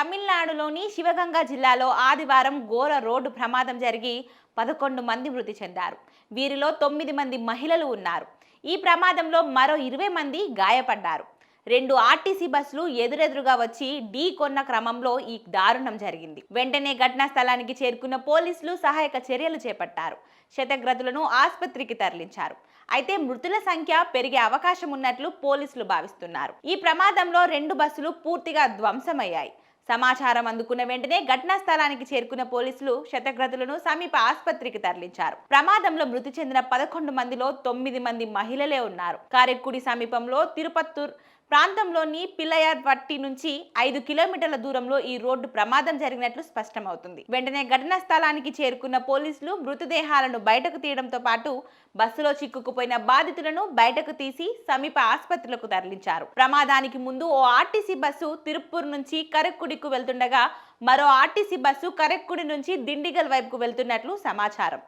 తమిళనాడులోని శివగంగా జిల్లాలో ఆదివారం ఘోర రోడ్డు ప్రమాదం జరిగి పదకొండు మంది మృతి చెందారు. వీరిలో తొమ్మిది మంది మహిళలు ఉన్నారు. ఈ ప్రమాదంలో మరో ఇరవై మంది గాయపడ్డారు. రెండు ఆర్టీసీ బస్సులు ఎదురెదురుగా వచ్చి ఢీ కొన్న క్రమంలో ఈ దారుణం జరిగింది. వెంటనే ఘటనా స్థలానికి చేరుకున్న పోలీసులు సహాయక చర్యలు చేపట్టారు. శతగ్రతులను ఆసుపత్రికి తరలించారు. అయితే మృతుల సంఖ్య పెరిగే అవకాశం ఉన్నట్లు పోలీసులు భావిస్తున్నారు. ఈ ప్రమాదంలో రెండు బస్సులు పూర్తిగా ధ్వంసమయ్యాయి. సమాచారం అందుకున్న వెంటనే ఘటనా స్థలానికి చేరుకున్న పోలీసులు శతగ్రతులను సమీప ఆసుపత్రికి తరలించారు. ప్రమాదంలో మృతి చెందిన పదకొండు మందిలో తొమ్మిది మంది మహిళలే ఉన్నారు. కారెక్కుడి సమీపంలో తిరుపత్తూర్ ప్రాంతంలోని పిల్లయార్ పట్టి నుంచి ఐదు కిలోమీటర్ల దూరంలో ఈ రోడ్డు ప్రమాదం జరిగినట్లు స్పష్టమవుతుంది. వెంటనే ఘటనా స్థలానికి చేరుకున్న పోలీసులు మృతదేహాలను బయటకు తీయడంతో పాటు బస్సులో చిక్కుకుపోయిన బాధితులను బయటకు తీసి సమీప ఆసుపత్రులకు తరలించారు. ప్రమాదానికి ముందు ఓ ఆర్టీసీ బస్సు తిరుపూర్ నుంచి కరెక్కుడికు వెళ్తుండగా మరో ఆర్టీసీ బస్సు కరెక్కుడి నుంచి దిండిగల్ వైపుకు వెళ్తున్నట్లు సమాచారం.